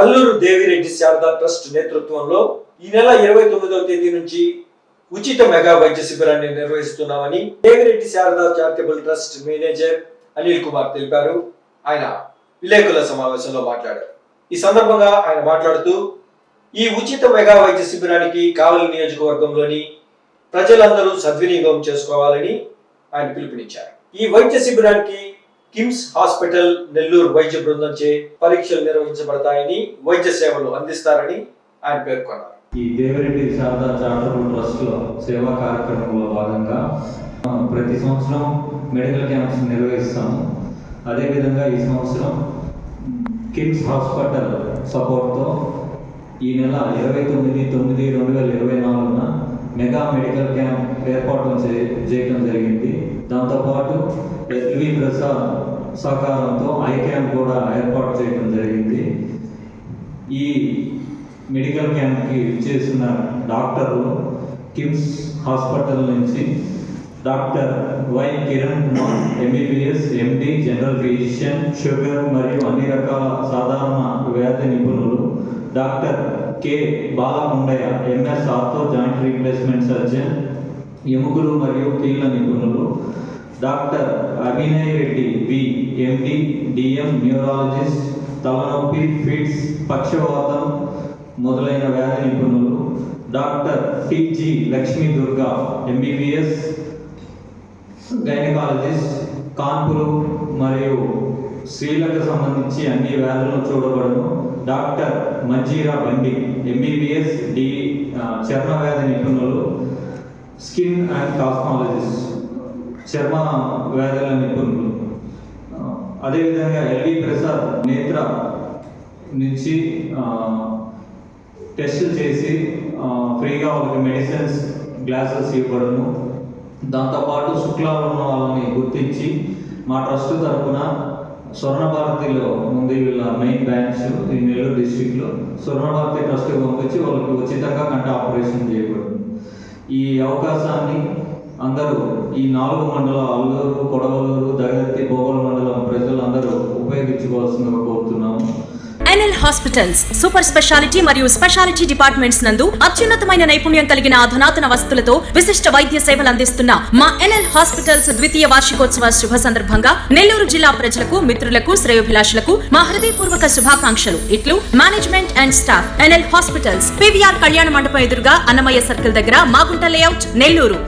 Alluri Devireddy Sharada trust నేతృత్వంలో ఈ నెల ఇరవై తొమ్మిదవ తేదీ నుంచి ఉచిత మెగా వైద్య శిబిరాన్ని నిర్వహిస్తున్నామని Devireddy Sharada charitable trust manager Anil Kumar తెలిపారు. ఆయన విలేకరుల సమావేశంలో మాట్లాడారు. ఈ సందర్భంగా ఆయన మాట్లాడుతూ ఈ ఉచిత మెగా వైద్య శిబిరానికి కావలి నియోజకవర్గంలోని ప్రజలందరూ సద్వినియోగం చేసుకోవాలని ఆయన పిలుపునిచ్చారు. ఈ వైద్య శిబిరానికి కిమ్స్ హాస్పిటల్ నెల్లూరు వైద్య బృందంచే పరీక్షలు నిర్వహించబడతాయని వైద్య సేవలు అందిస్తారని ఆయన పేర్కొన్నారు. ఈ దేవిరెడ్డి శారదా చారిటబుల్ ట్రస్ట్లో సేవా కార్యక్రమంలో భాగంగా ప్రతి సంవత్సరం మెడికల్ క్యాంప్స్ నిర్వహిస్తాము. అదేవిధంగా ఈ సంవత్సరం కిమ్స్ హాస్పిటల్ సపోర్ట్తో ఈ నెల ఇరవై తొమ్మిది తొమ్మిది రెండు వేల ఇరవై నాలుగున మెగా మెడికల్ క్యాంప్ ఏర్పాటు చేయడం జరిగింది. దాంతోపాటు ఎస్వి ప్రసాద్ సహకారంతో ఐ క్యాంప్ కూడా ఏర్పాటు చేయడం జరిగింది. ఈ మెడికల్ క్యాంప్కి చేసిన డాక్టర్లు కిమ్స్ హాస్పిటల్ నుంచి doctor Y Kiran Kumar MBBS MD general physician sugar మరియు అన్ని రకాల సాధారణ వ్యాధి నిపుణులు doctor K Balamundaiah MS ortho joint replacement surgeon ఎముకలు మరియు కీళ్ళ నిపుణులు doctor Abhinay Reddy B MD DM neurologist తలనొప్పి ఫిట్స్ పక్షవాతం మొదలైన వ్యాధి నిపుణులు. Doctor TG Lakshmi Durga MBBS gynaecologist కాన్పులు మరియు స్త్రీలకు సంబంధించి అన్ని వ్యాధులను చూడబడును. డాక్టర్ మంజీరా బండి ఎంబీబీఎస్ డి చర్మ వ్యాధి నిపుణులు స్కిన్ అండ్ కాస్మాలజిస్ట్. చర్మ వ్యాధుల నిపుణులు అదేవిధంగా ఎల్వి ప్రసాద్ నేత్ర నుంచి టెస్టులు చేసి ఫ్రీగా వాళ్ళకి మెడిసిన్స్ గ్లాసెస్ ఇవ్వడము. దాంతోపాటు శుక్లాలు ఉన్న వాళ్ళని గుర్తించి మా ట్రస్ట్ తరఫున స్వర్ణ భారతిలో ఉంది వీళ్ళ మెయిన్ బ్రాంచ్ ఈ నెల్లూరు డిస్టిక్లో స్వర్ణ భారతి ట్రస్ట్కి పంపించి వాళ్ళకి ఉచితంగా కంట ఆపరేషన్ చేయబడింది. ఈ అవకాశాన్ని అందరూ ఈ నాలుగు మండలం అల్లూరు కొడవలూరు దగదత్తి బోగల మండలం ప్రజలందరూ ఉపయోగించుకోవాల్సిందిగా కోరుతున్నాము. ఎన్ఎల్ హాస్పిటల్స్ సూపర్ స్పెషాలిటీ మరియు స్పెషాలిటీ డిపార్ట్మెంట్స్ నందు అత్యున్నతమైన నైపుణ్యం కలిగిన అధునాతన వస్తువులతో విశిష్ట వైద్య సేవలు అందిస్తున్న మా ఎన్ఎల్ హాస్పిటల్స్ ద్వితీయ వార్షికోత్సవ శుభ సందర్భంగా నెల్లూరు జిల్లా ప్రజలకు మిత్రులకు శ్రేయోభిలాషులకు మా హృదయపూర్వక శుభాకాంక్షలు. ఇట్లు management and staff NL hospitals PVR Kalyana Mandapam ఎదురుగా అన్నమయ్య సర్కిల్ దగ్గర మాగుంట లేఅవుట్ నెల్లూరు.